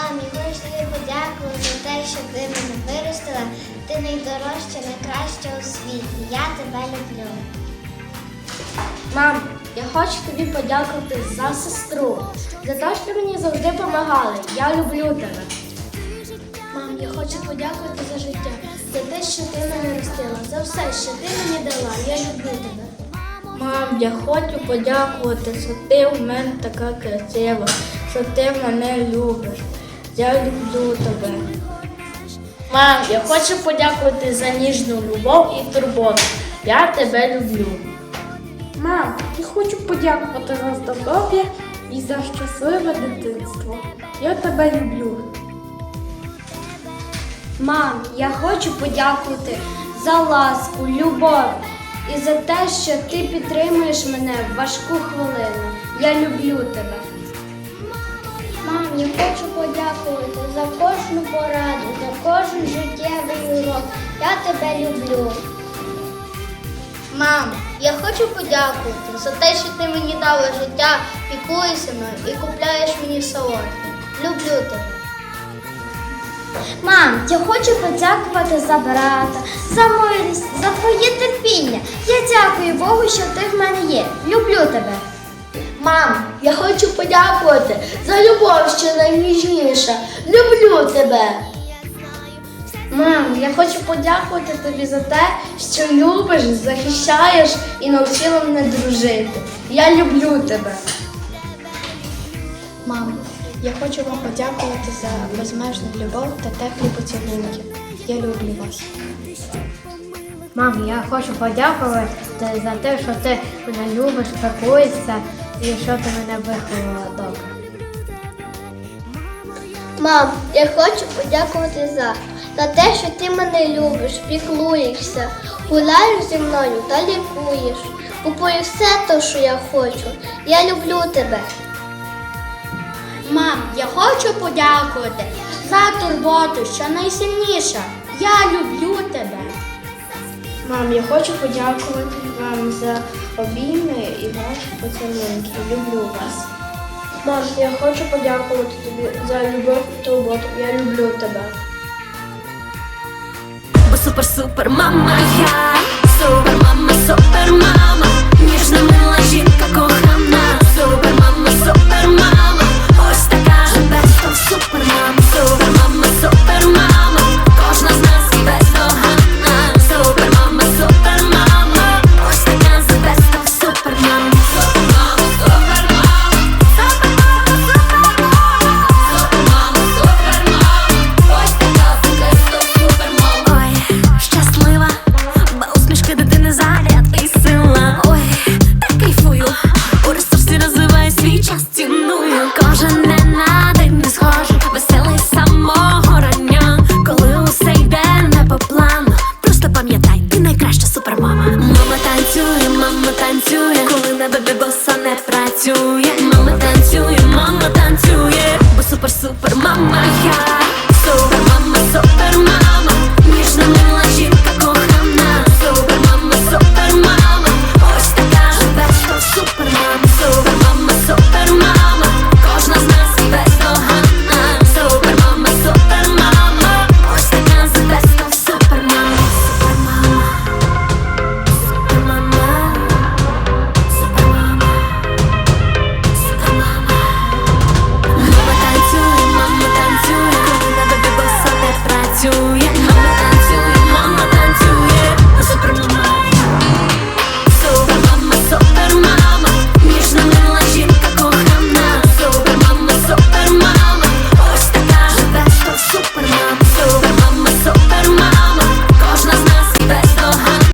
Мамі, хочу тобі подякувати за те, що ти мене виростила. Ти найдорожча, найкраща у світі. Я тебе люблю. Мам, я хочу тобі подякувати за сестру, за те, що мені завжди допомагали. Я люблю тебе. Мам, я хочу подякувати за життя, за те, що ти мене ростила, за все, що ти мені дала. Я люблю тебе. Мам, я хочу подякувати, що ти в мене така красива, що ти мене любиш. Я люблю тебе. Мам, я хочу подякувати за ніжну любов і турботу. Я тебе люблю. Мам, я хочу подякувати за здоров'я і за щасливе дитинство. Я тебе люблю. Мам, я хочу подякувати за ласку, любов і за те, що ти підтримуєш мене в важку хвилину. Я люблю тебе. Мам, я хочу подякувати за кожну пораду, за кожен життєвий урок. Я тебе люблю. Мам, я хочу подякувати за те, що ти мені дала життя, піклуєшся мною і купляєш мені солодке. Люблю тебе. Мам, я хочу подякувати за брата, за милість, за твоє терпіння. Я дякую Богу, що ти в мене є. Люблю тебе. Мам, я хочу подякувати за любов, що найніжніша. Люблю тебе. Мам, я хочу подякувати тобі за те, що любиш, захищаєш і навчила мене дружити. Я люблю тебе. Мам, я хочу вам подякувати за безмежну любов та теплі поцілунки. Я люблю вас. Мам, я хочу подякувати за те, що ти мене любиш, пекуєшся і що ти мене виховала добре. Мам, я хочу подякувати за, за те, що ти мене любиш, піклуєшся, гуляєш зі мною та лікуєш. Купуєш все те, що я хочу. Я люблю тебе. Мам, я хочу подякувати за турботу, що найсильніша. Я люблю тебе. Мам, я хочу подякувати вам за обійми і ваші поцілунки. Люблю вас. Мам, я хочу подякувати тобі за любов і роботу. Я люблю тебе. Бо супер супер мама я